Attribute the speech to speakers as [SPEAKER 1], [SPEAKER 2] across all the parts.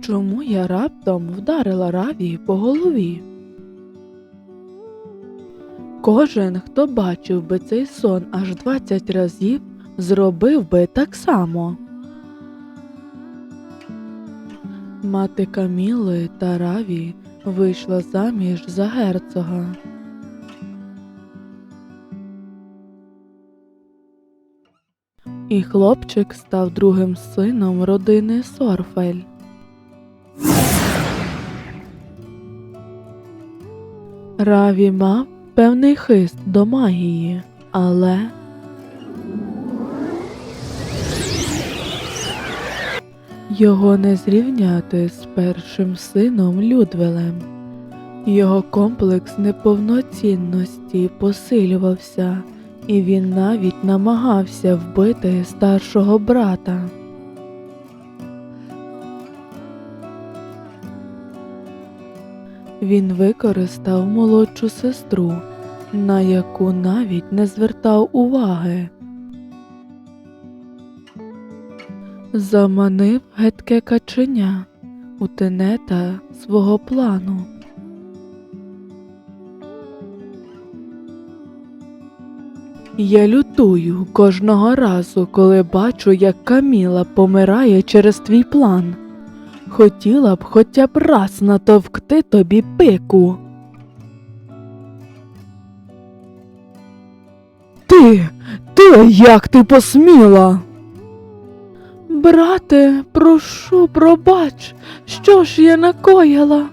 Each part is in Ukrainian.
[SPEAKER 1] Чому я раптом вдарила Раві по голові? Кожен, хто бачив би цей сон аж 20 разів, зробив би так само. Мати Каміли та Раві вийшла заміж за герцога. І хлопчик став другим сином родини Сорфель. Раві мав певний хист до магії, але його не зрівняти з першим сином Людвелем. Його комплекс неповноцінності посилювався, і він навіть намагався вбити старшого брата. Він використав молодшу сестру, на яку навіть не звертав уваги. Заманив гетке каченя у тенета свого плану. Я лютую кожного разу, коли бачу, як Каміла помирає через твій план. Хотіла б хоча б раз натовкти тобі пику. Ти, ти, як ти посміла? Брате, прошу, пробач, що ж я накоїла?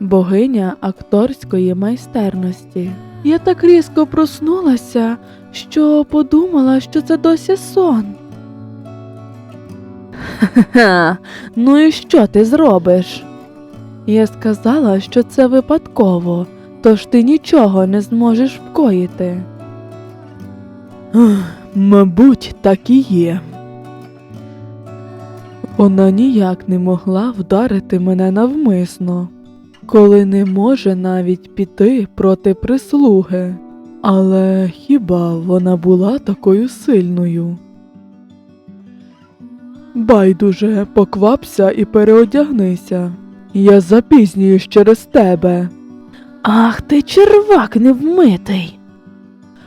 [SPEAKER 1] Богиня акторської майстерності. Я так різко проснулася, що подумала, що це досі сон. Ха, ну і що ти зробиш? Я сказала, що це випадково, тож ти нічого не зможеш вкоїти. Мабуть, так і є. Вона ніяк не могла вдарити мене навмисно, коли не може навіть піти проти прислуги. Але хіба вона була такою сильною? Байдуже, поквапся і переодягнися. Я запізнююсь через тебе. Ах ти червак невмитий.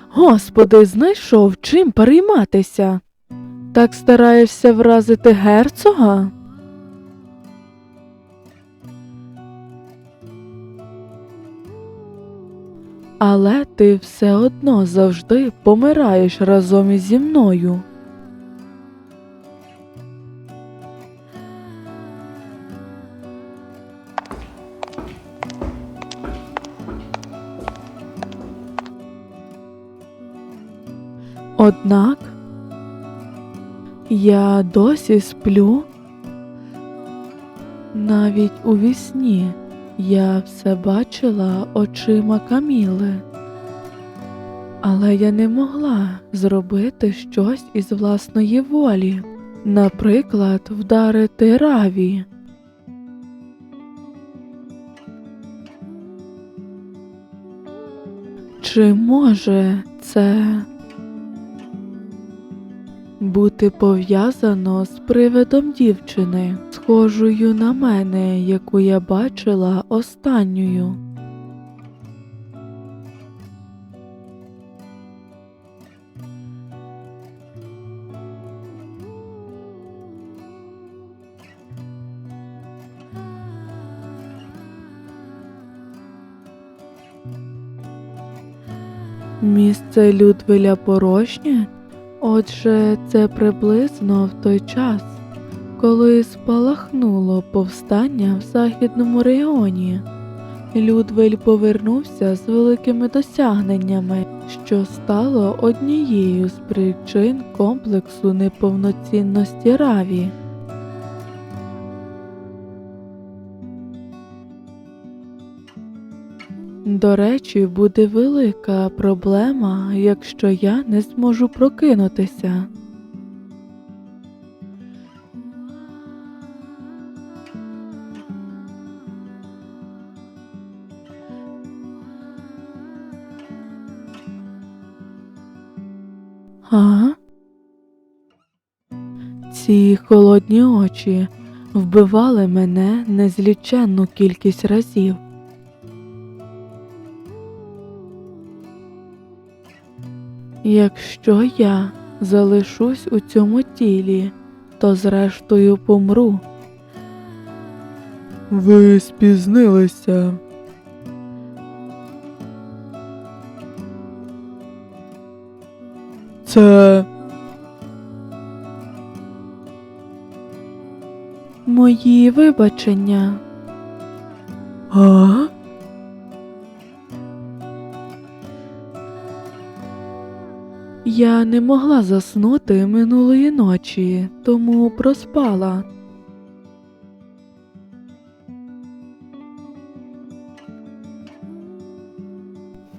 [SPEAKER 1] Господи, знайшов чим перейматися. Так стараєшся вразити герцога? Але ти все одно завжди помираєш разом ізі мною. Однак я досі сплю. Навіть у вісні я все бачила очима Каміли. Але я не могла зробити щось із власної волі, наприклад, вдарити Раві. Чи може це бути пов'язано з привидом дівчини, схожою на мене, яку я бачила останньою? Місце Людвиля порожнє? Отже, це приблизно в той час, коли спалахнуло повстання в західному регіоні. Людвель повернувся з великими досягненнями, що стало однією з причин комплексу неповноцінності Раві. До речі, буде велика проблема, якщо я не зможу прокинутися. А? Ці холодні очі, вбивали мене незліченну кількість разів. Якщо я залишусь у цьому тілі, то зрештою помру. Ви спізнилися. Це мої вибачення. А? Я не могла заснути минулої ночі, тому проспала.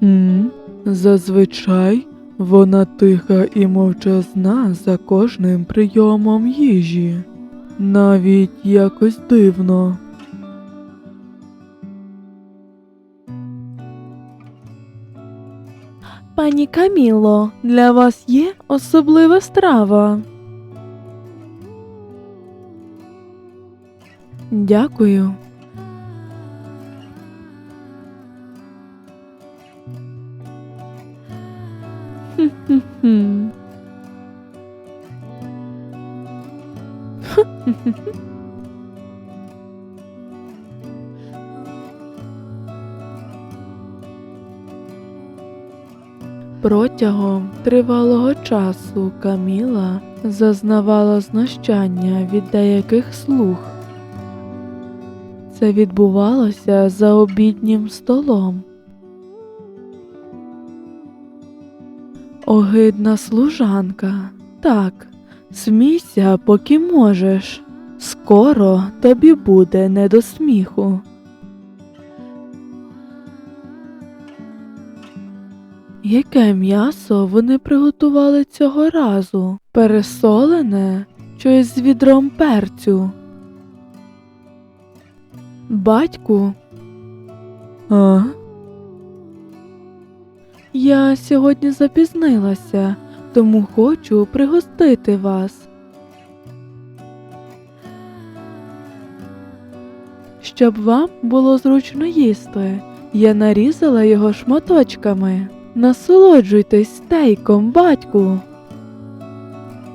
[SPEAKER 1] Хм, зазвичай вона тиха і мовчазна за кожним прийомом їжі. Навіть якось дивно. Пані Каміло, для вас є особлива страва. Дякую. Протягом тривалого часу Каміла зазнавала знущання від деяких слуг. Це відбувалося за обіднім столом. Огидна служанка. Так, смійся, поки можеш. Скоро тобі буде не до сміху. Яке м'ясо вони приготували цього разу? Пересолене чи з відром перцю? Батьку? А? Я сьогодні запізнилася, тому хочу пригостити вас. Щоб вам було зручно їсти, я нарізала його шматочками. Насолоджуйтесь стейком, батьку.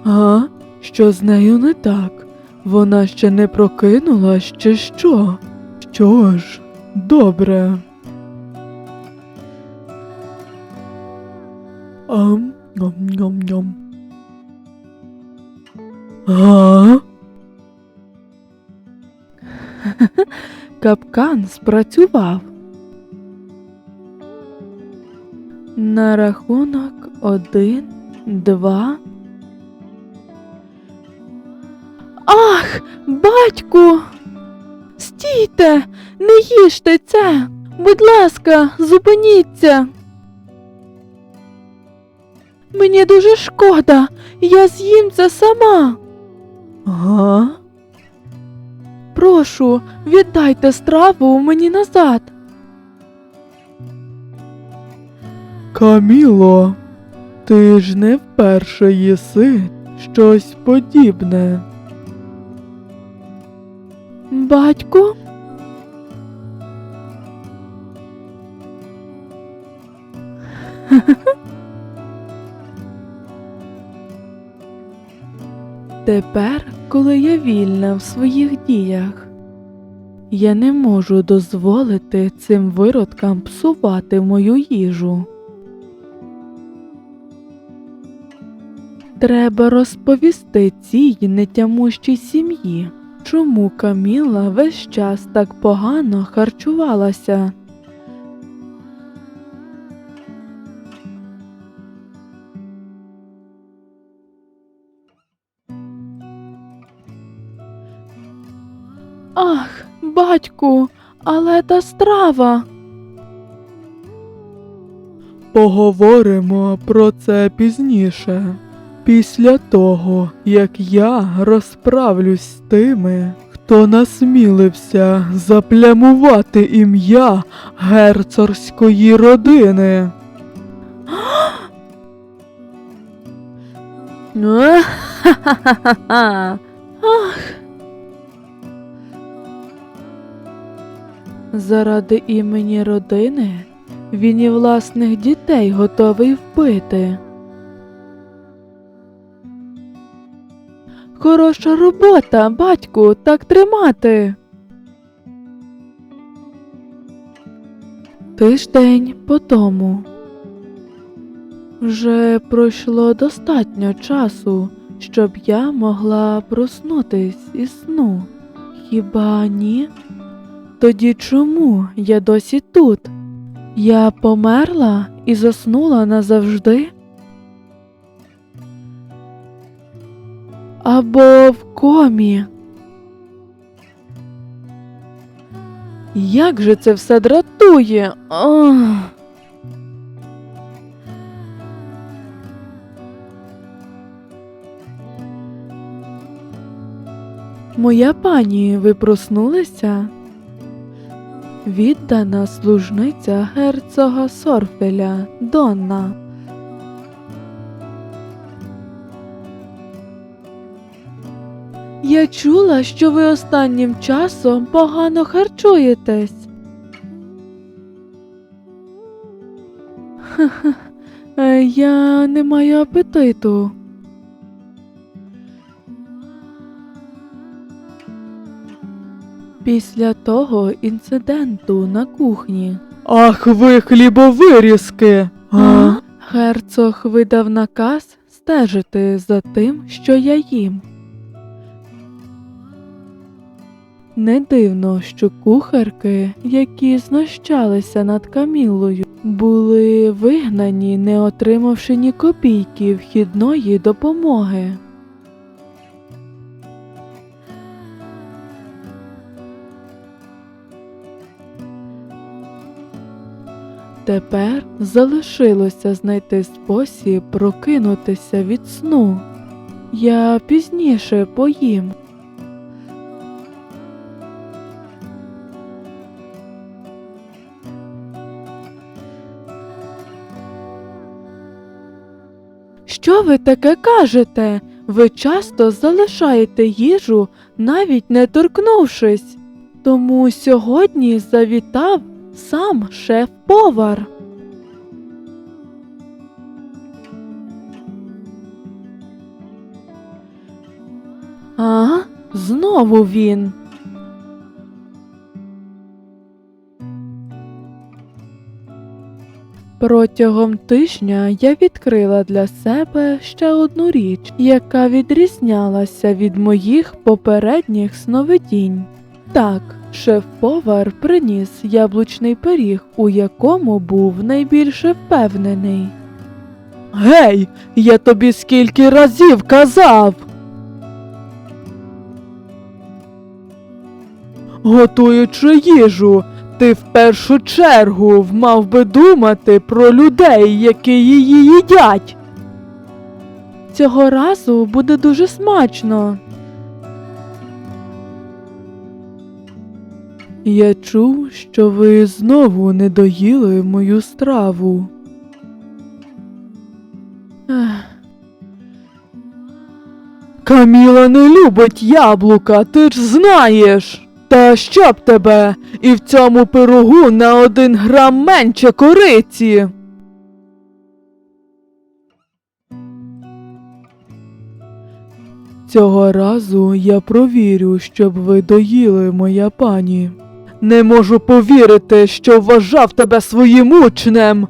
[SPEAKER 1] А? Що з нею не так? Вона ще не прокинулась, чи що? Що ж, добре. Ам, ням ням ням. А? Капкан спрацював. На рахунок один, два. Ах, батьку! Стійте, не їжте це. Будь ласка, зупиніться. Мені дуже шкода, я з'їм це сама. Га? Прошу, віддайте страву мені назад. Каміло, ти ж не вперше їси щось подібне. Батько? Тепер, коли я вільна в своїх діях, я не можу дозволити цим виродкам псувати мою їжу. Треба розповісти цій нетямущій сім'ї, чому Каміла весь час так погано харчувалася. Ах, батьку, але та страва. Поговоримо про це пізніше. Після того, як я розправлюсь з тими, хто насмілився заплямувати ім'я герцогської родини. Ах. Заради імені родини він і власних дітей готовий вбити. Хороша робота, батьку, так тримати. Тиждень по тому. Вже пройшло достатньо часу, щоб я могла проснутись із сну. Хіба ні? Тоді чому я досі тут? Я померла і заснула назавжди? Або в комі? Як же це все дратує? Ах. Моя пані, ви проснулися? Віддана служниця герцога Сорфеля, Донна. Я чула, що ви останнім часом погано харчуєтесь. Ха-ха, е, я не маю апетиту. Після того інциденту на кухні.
[SPEAKER 2] Ах ви хлібовирізки! А?
[SPEAKER 1] Герцог видав наказ стежити за тим, що я їм. Не дивно, що кухарки, які знущалися над Камілою, були вигнані, не отримавши ні копійки вхідної допомоги. Тепер залишилося знайти спосіб прокинутися від сну. Я пізніше поїм. Що ви таке кажете? Ви часто залишаєте їжу, навіть не торкнувшись. Тому сьогодні завітав сам шеф-повар. А, знову він. Протягом тижня я відкрила для себе ще одну річ, яка відрізнялася від моїх попередніх сновидінь. Так, шеф-повар приніс яблучний пиріг, у якому був найбільше впевнений.
[SPEAKER 2] Гей, я тобі скільки разів казав. Готуючи їжу, ти в першу чергу мав би думати про людей, які її їдять.
[SPEAKER 1] Цього разу буде дуже смачно. Я чув, що ви знову не доїли мою страву.
[SPEAKER 2] Каміла не любить яблука, ти ж знаєш. Та що б тебе? І в цьому пирогу на один грам менше кориці.
[SPEAKER 1] Цього разу я провірю, щоб ви доїли, моя пані.
[SPEAKER 2] Не можу повірити, що вважав тебе своїм учнем.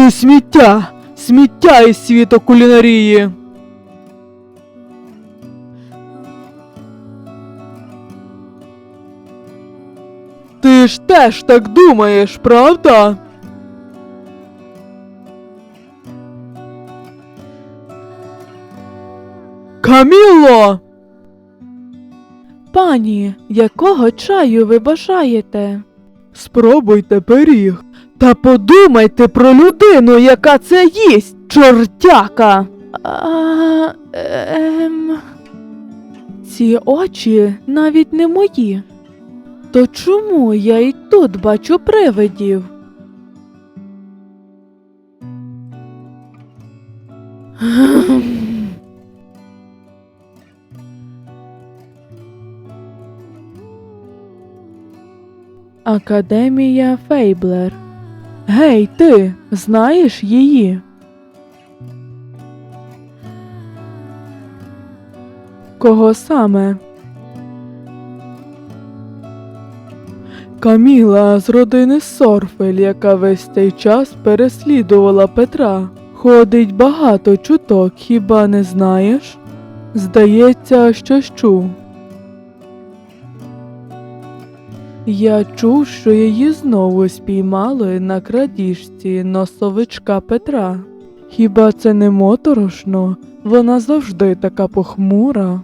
[SPEAKER 2] Ти сміття, сміття із світу кулінарії. Ти ж теж так думаєш, правда? Каміло!
[SPEAKER 1] Пані, якого чаю ви бажаєте?
[SPEAKER 2] Спробуйте пиріг. Та подумайте про людину, яка це їсть, чортяка.
[SPEAKER 1] А, ем... Ці очі навіть не мої. То чому я й тут бачу привидів? Академія Фейблер. Гей, ти знаєш її? Кого саме?
[SPEAKER 2] Каміла з родини Сорфель, яка весь цей час переслідувала Петра. Ходить багато чуток, хіба не знаєш? Здається, щось чув. Я чув, що її знову спіймали на крадіжці носовичка Петра. Хіба це не моторошно? Вона завжди така похмура.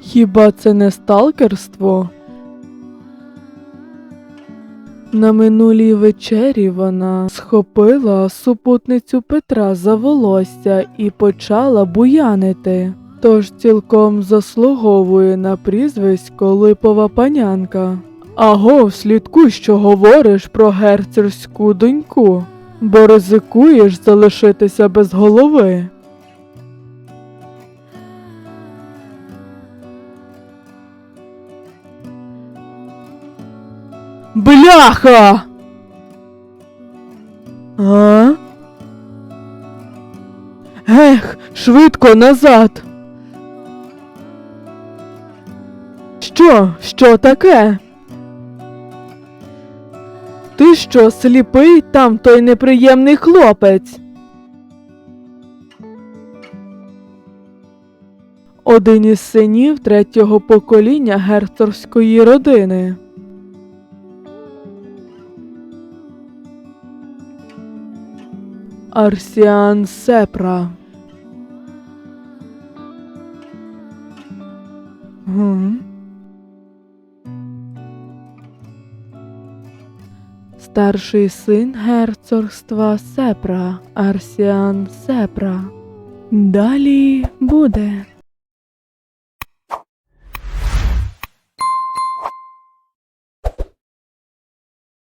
[SPEAKER 2] Хіба це не сталкерство? На минулій вечері вона схопила супутницю Петра за волосся і почала буянити, тож цілком заслуговує на прізвисько Липова панянка. Аго, слідкуй, що говориш про герцерську доньку, бо ризикуєш залишитися без голови. Бляха! А? Ех, швидко назад. Що? Що таке? Ти що, сліпий там той неприємний хлопець? Один із синів третього покоління герцогської родини. Арсіан Сепра. Гм. Старший син герцогства Сепра, Арсіан Сепра. Далі буде.